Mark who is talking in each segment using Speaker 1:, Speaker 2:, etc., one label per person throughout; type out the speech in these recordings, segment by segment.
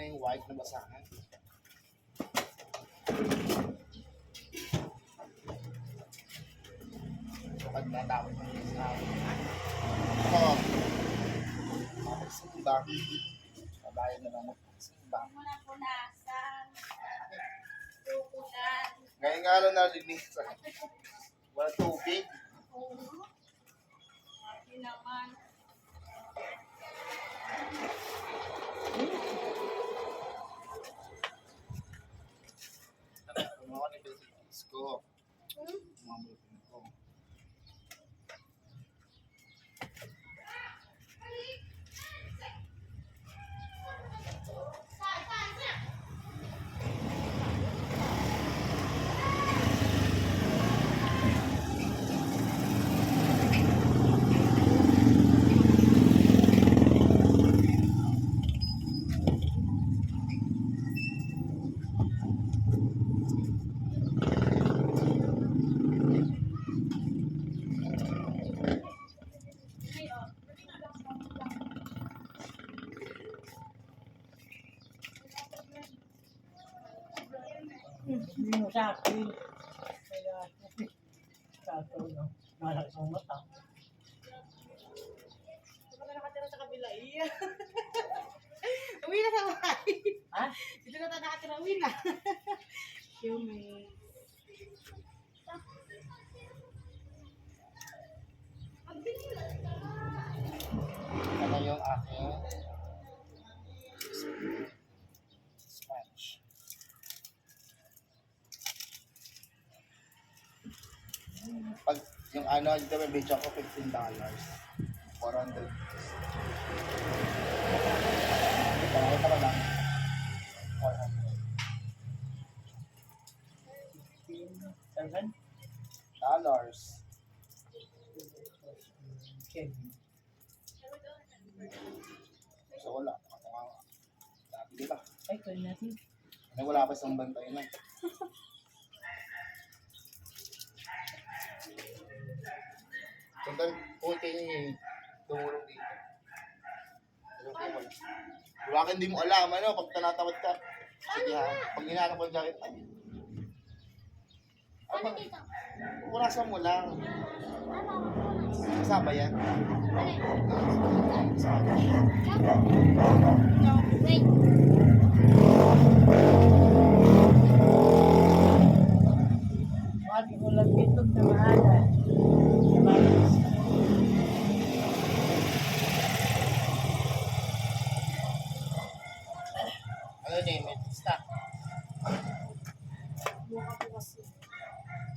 Speaker 1: na yung white na basahan. Kapag natawag ng isa. Ito. Magsimba. Kabayan na lang magsimba.
Speaker 2: Muna punasan. Tukulan.
Speaker 1: Ngayon nga lang narinig sa wala tubig.
Speaker 2: Hindi
Speaker 3: mo sa akin. Kaya, sato, no? Malaki sa mata.
Speaker 4: Na nakatira sa kabila. Iya. Uwi na sa bahay.
Speaker 3: Ha?
Speaker 4: Dito na tayo nakatira. Uwi na. Yung may...
Speaker 1: Ano ano, dito may video ko, $15. 400. Ito, ito ba lang? 400.
Speaker 3: Seven?
Speaker 1: Dollars.
Speaker 3: Kevin.
Speaker 1: So wala. Ako nga. Sabi di ba?
Speaker 3: Ay, kaya natin.
Speaker 1: May wala pa isang bantay na. Sandal, kung kayo yung tumulong dito. Ano kayo wala? Wala ka hindi mo alam, ano, pag tanatawad ka. Sige ha, pag hinahanap ko yung jacket, ay. Ano dito? Purasan mo lang. Kasama yan. Kasama.
Speaker 2: Wait.
Speaker 3: Mati mo lang bitog na mahalan.
Speaker 1: Ano name it? Stop.
Speaker 4: Buka po kasi.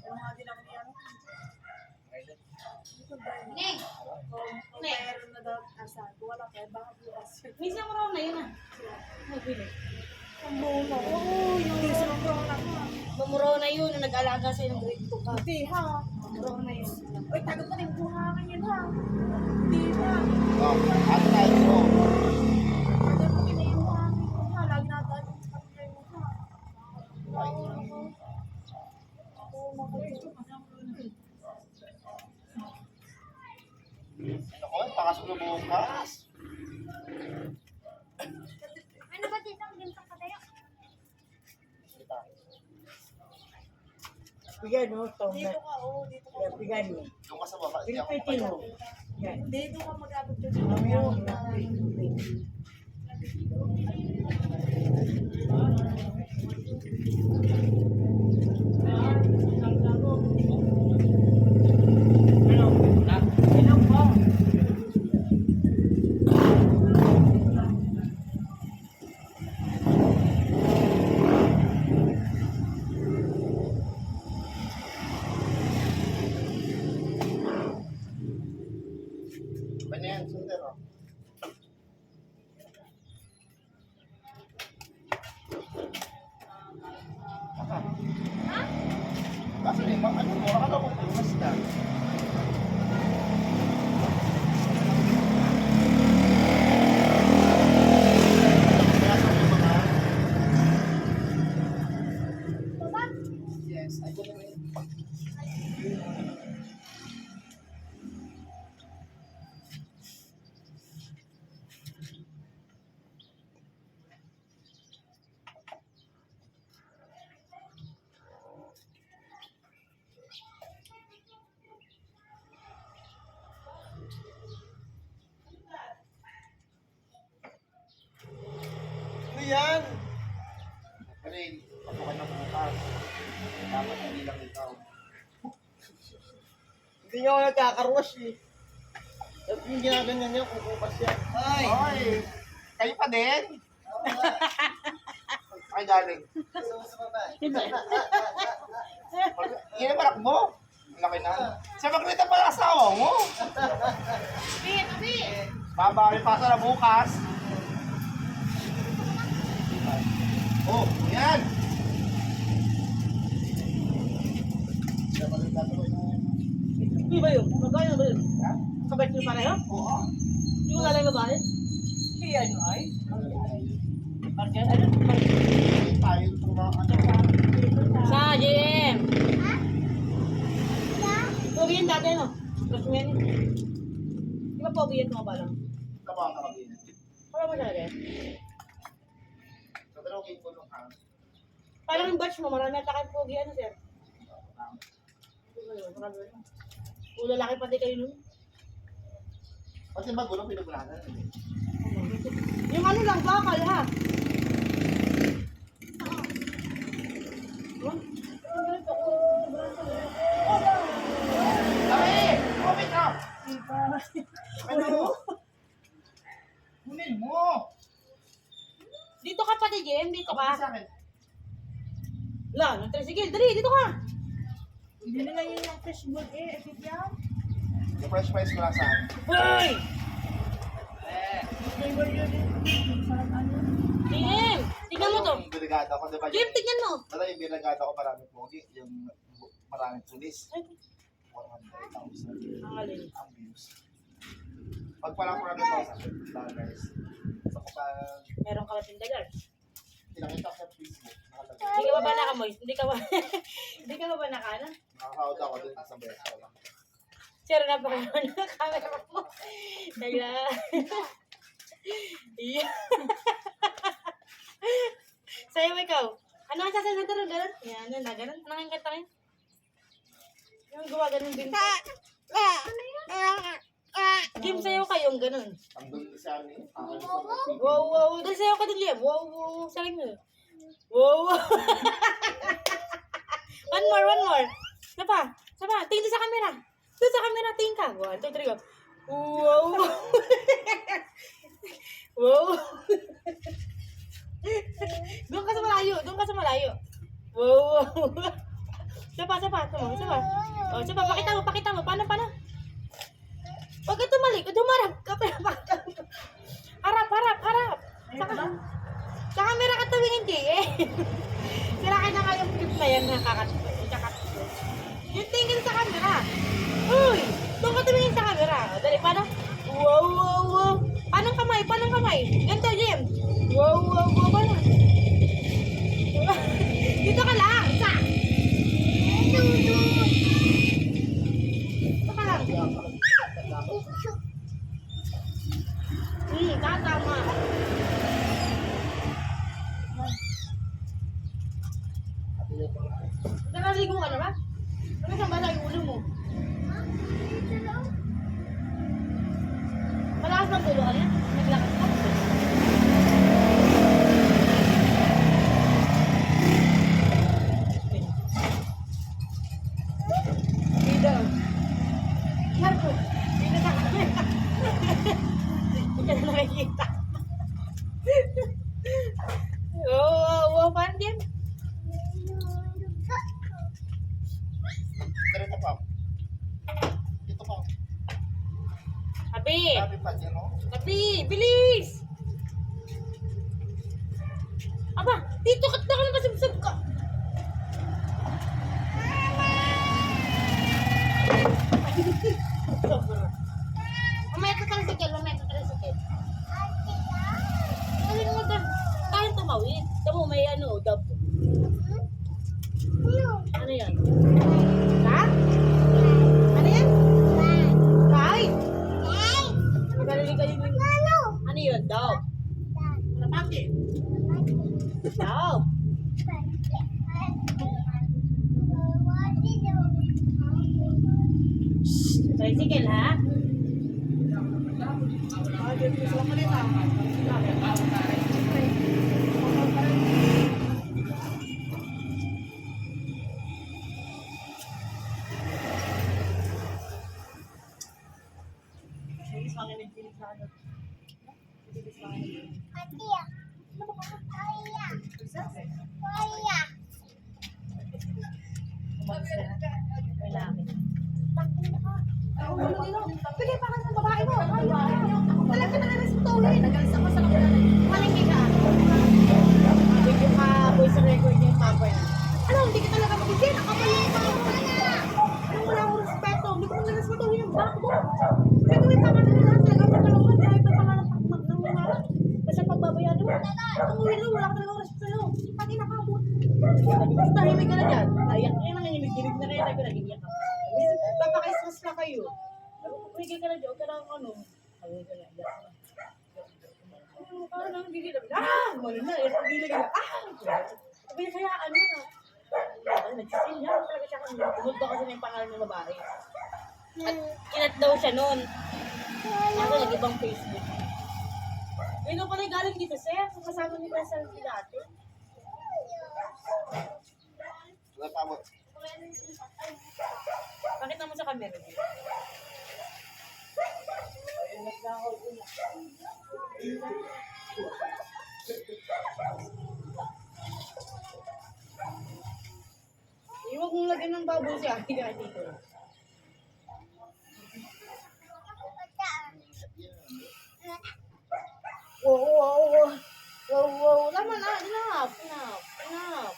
Speaker 4: Ano nga din ako ni ano? Dito ba yun?
Speaker 2: Ning.
Speaker 4: Kung kung mayroon na daw. Kung wala kaya baka bukas yun.
Speaker 2: Minsan mo raw na yun ah. Magbili.
Speaker 4: Ang muna. Oo, yung isa ng brown ako. ah.
Speaker 2: Mamuraw na yun nag-alaga sa'yo ng grade 2 ka.
Speaker 4: Hindi ha. Mamuraw na yun. Uy, tagot ko na yung buhangan yun
Speaker 3: Bigyan mo, Tom.
Speaker 4: Dito ka, oo. Dito ka.
Speaker 3: Kaya bigyan mo.
Speaker 1: Doon ka sa baba.
Speaker 3: Pilipitin mo. Yan.
Speaker 4: Dito ka mag-abot dyan.
Speaker 3: Mamaya mo na. Ano?
Speaker 5: Hindi niya ako nagkakarwash eh. Tapos yung ginaganyan niya, kukupas yan. Ay!
Speaker 1: Oy! Kayo pa din? Ay, galing. Yan ang parak mo. Laki na. Sa maglita pa ng asawa mo.
Speaker 2: Tabi, tabi.
Speaker 1: Babawi pa sa na bukas. Oh, yan.
Speaker 3: Hindi ba yun? Magkano ba yun?
Speaker 1: Ha?
Speaker 3: Kabait niyo pareho?
Speaker 1: Oo.
Speaker 3: Hindi ko lalay babae? Hindi ano ay? Bakit? Ano?
Speaker 1: Tayo tumakan ano pa.
Speaker 2: Sa JM. Pogi yan dati, no? Gusto mo yan yun. Di ba pogi yan mga balang?
Speaker 1: Kabang ka kami.
Speaker 2: Wala mo talaga.
Speaker 1: Sa dalawang ko nung hang.
Speaker 2: Parang yung batch mo, marami at kayo pogi, ano, sir? Ulo laki pati kayo nun.
Speaker 1: Kasi magulo pinagulanan.
Speaker 2: Yung ano lang, bakal, ha?
Speaker 1: Kumit ka! Ano? Kunin mo!
Speaker 2: Dito ka pati, Jem. Dito ka.
Speaker 1: sa akin.
Speaker 2: La, ng tricycle. Dali, dito ka.
Speaker 4: Hindi na yun yung fishbowl eh. Ekip yan.
Speaker 1: Yung fresh fries ko lang sa akin.
Speaker 2: Hoy!
Speaker 4: Flavor yun eh. Sarap ano.
Speaker 2: Mo to.
Speaker 1: Yung binagada ko, di ba?
Speaker 2: Jem, tingnan mo.
Speaker 1: Dala yung binagada ko maraming pogi. Yung maraming pulis. 100,000
Speaker 2: Ang alin.
Speaker 1: ang views. Pag pala 400,000 dollars. So kapag
Speaker 2: Meron ka ba tindagar?
Speaker 1: pinakita ko sa Facebook,
Speaker 2: ba nakamoy? Hindi ka ba? Hindi ka ba nakana?
Speaker 1: Nakakaot ako dun sa beso ko lang.
Speaker 2: Sir, napakalaman na camera mo. Nagla. Iya. Sa'yo ikaw. Ano ang sasabihin ko rin? Ganun? Yan, ano na, ganun. Ano ang kanta ngayon? Yung gawa ganun din. Game sa'yo kayong ganun.
Speaker 1: Ang dun sa amin, Facebook.
Speaker 2: Wow, wow. Dali sa'yo ka din, Liam. Wow, wow. Saling mo. Wow, one more, one more. Isa pa. Isa pa. Tingin sa camera. Doon sa camera. Tingin ka. One, two, three, go. Wow. wow. doon ka sa malayo. Doon ka sa malayo. Wow, wow. Isa pa, isa pa. Ito mo, isa pa. O, isa pa. Pakita mo, pakita mo. Paano, paano? Huwag ka tumalik. Dumarap ka. Mo. Harap, harap, harap. Saka, sa camera ka tumingin, Jay, eh. Sira ka na nga yung clip na yan, nakakat. Nakakat. Yung tingin sa camera. Uy! Doon ka tumingin sa camera. Dali, paano? Wow, wow, wow. Paano kamay? Paano kamay? Ganito, Jim. Wow, wow, wow. Paano? Dito ka lang. Isa. Dito ka lang. Hmm, tatama. Nakaligo ka na ba? Ano sa bala yung ulo mo? Malakas bang tulo ka niya? Naglakad ka? Dito. Marco, dito sa camera. Hindi ka na nakikita. Oo, oo, oo, parang yan.
Speaker 1: Dito pa. Dito pa.
Speaker 2: Abi!
Speaker 1: Sabi pa dyan.
Speaker 2: Abi! Bilis! Aba! Dito ka! Dito ka na masabsab Atiya. Ano
Speaker 3: ah.
Speaker 2: ba ka na dyan, ka na ano. Na, iyak ka na. Ano ka na, gigil na. Ah! Gumano na, ka gigil na. Ah! Sabi niya, kaya ano na. Nagsisin niya, talaga siya kung tumod daw kasi na yung pangalan ng babae. At kinat daw siya noon. Ako nag-ibang Facebook. Yun ang pala yung galing dito, sir. Kasama ni Pasal dati.
Speaker 1: Wala pa mo.
Speaker 2: Pakita mo sa camera. Iwag mong lagyan ng baboy si Ate ka dito. Wow, wow, wow. Wow, wow. Tama na. Enough. Enough. Enough.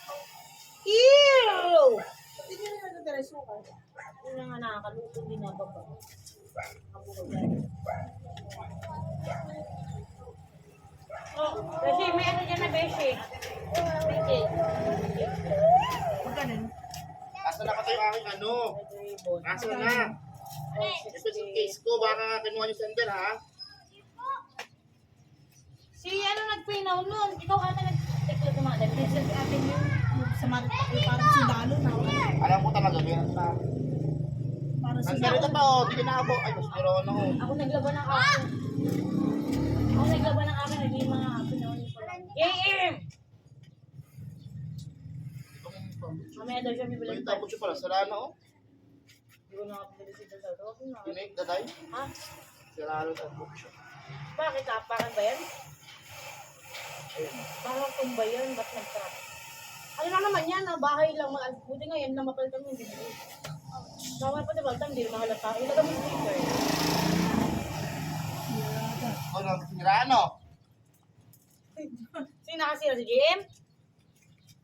Speaker 2: Ew!
Speaker 3: Hindi na
Speaker 2: nga nakakaluto din na baba. Oh, kasi may na beshi. Beshi.
Speaker 1: Asa na pati yung aking ano? Asa na? Ito sa case ko, baka kinuha niyo sender ha?
Speaker 2: Si ano nagpinaw nun? Ikaw ata nag-teklo tumadal.
Speaker 3: Kasi atin yung sa mga parang sundalo na.
Speaker 1: Alam ko talaga, meron na.
Speaker 3: Parang
Speaker 1: Nandito
Speaker 3: sundalo.
Speaker 1: pa oh, di na ako. Ay, mas meron ako.
Speaker 2: Ako naglaban ng aso. Ako naglaban ng akin. Naging mga aso Mamaya daw siya bibilang
Speaker 1: Yung tapos siya pala, sala na oh.
Speaker 2: Hindi ko na kapag si. Huwag na.
Speaker 1: Tinik, daday.
Speaker 2: Ha?
Speaker 1: Sala na tapos siya.
Speaker 2: Bakit tapakan ba yan? Parang tumba yan, ba't nag-trap? Ano lang naman yan, ah, bahay lang. ma- Buti nga yan, na mapalitan mo, hindi mo. Bawal pa diba, hindi naman halata. Ilagay mo yung sticker.
Speaker 1: Oh, no, sinira ano?
Speaker 2: Sino nakasira? Si GM?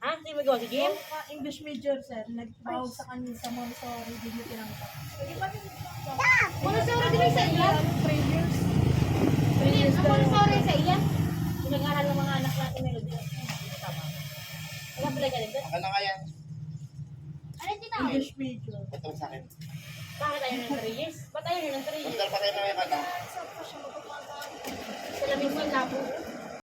Speaker 2: Ha? Sino may gawa? Si GM?
Speaker 3: Ah, English major, sir. Nagtawag sa kanya sa Montessori. Hindi niyo tinangkap.
Speaker 2: Montessori din sa iyan?
Speaker 3: Three years.
Speaker 2: Hindi, ang Montessori sa iyan? Pinag-aral ng mga anak natin meron din. Tama. Wala pala ka din.
Speaker 1: Ano nga yan?
Speaker 3: English major.
Speaker 1: Ito sa akin.
Speaker 2: Bakit ayaw ng 3 years? Ba't ayaw ng 3 years?
Speaker 1: Magdal pa kayo na yung ano?
Speaker 2: Salamin mo ang labo.